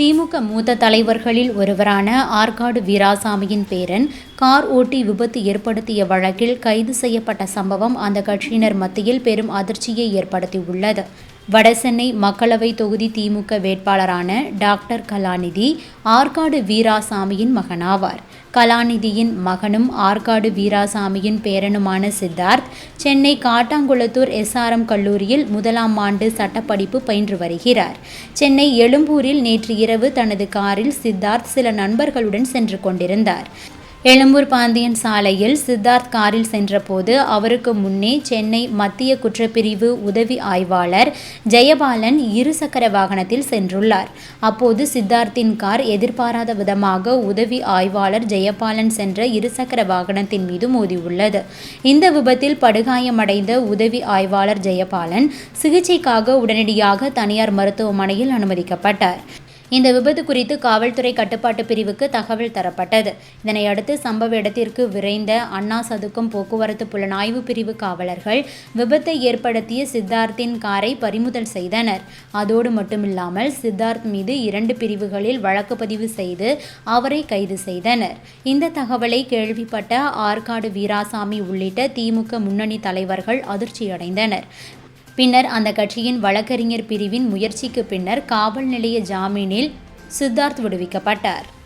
திமுக மூத்த தலைவர்களில் ஒருவரான ஆற்காடு வீராசாமியின் பேரன் கார் ஓட்டி விபத்து ஏற்படுத்திய வழக்கில் கைது செய்யப்பட்ட சம்பவம் அந்த கட்சியினர் மத்தியில் பெரும் அதிர்ச்சியை ஏற்படுத்தியுள்ளது. வடசென்னை மக்களவை தொகுதி திமுக வேட்பாளரான டாக்டர் கலாநிதி ஆற்காடு வீராசாமியின் மகனாவார். கலாநிதியின் மகனும் ஆற்காடு வீராசாமியின் பேரனுமான சித்தார்த் சென்னை காட்டாங்குளத்தூர் எஸ்ஆர்எம் கல்லூரியில் முதலாம் ஆண்டு சட்டப்படிப்பு பயின்று வருகிறார். சென்னை எழும்பூரில் நேற்று இரவு தனது காரில் சித்தார்த் சில நண்பர்களுடன் சென்று கொண்டிருந்தார். எழும்பூர் பாந்தியன் சாலையில் சித்தார்த் காரில் சென்றபோது அவருக்கு முன்னே சென்னை மத்திய குற்றப்பிரிவு உதவி ஆய்வாளர் ஜெயபாலன் இருசக்கர வாகனத்தில் சென்றுள்ளார். அப்போது சித்தார்த்தின் கார் எதிர்பாராத விதமாக உதவி ஆய்வாளர் ஜெயபாலன் சென்ற இருசக்கர வாகனத்தின் மீது மோதியுள்ளது. இந்த விபத்தில் படுகாயமடைந்த உதவி ஆய்வாளர் ஜெயபாலன் சிகிச்சைக்காக உடனடியாக தனியார் மருத்துவமனையில் அனுமதிக்கப்பட்டார். இந்த விபத்து குறித்து காவல்துறை கட்டுப்பாட்டு பிரிவுக்கு தகவல் தரப்பட்டது. இதனையடுத்து சம்பவ இடத்திற்கு விரைந்த அண்ணா சதுக்கம் போக்குவரத்து புலனாய்வு பிரிவு காவலர்கள் விபத்தை ஏற்படுத்திய சித்தார்த்தின் காரை பறிமுதல் செய்தனர். அதோடு மட்டுமில்லாமல் சித்தார்த் மீது இரண்டு பிரிவுகளில் வழக்கு பதிவு செய்து அவரை கைது செய்தனர். இந்த தகவலை கேள்விப்பட்ட ஆற்காடு வீராசாமி உள்ளிட்ட திமுக முன்னணி தலைவர்கள் அதிர்ச்சியடைந்தனர். பின்னர் அந்த கட்சியின் வழக்கறிஞர் பிரிவின் முயற்சிக்கு பின்னர் காவல் நிலைய ஜாமீனில் சித்தார்த் விடுவிக்கப்பட்டார்.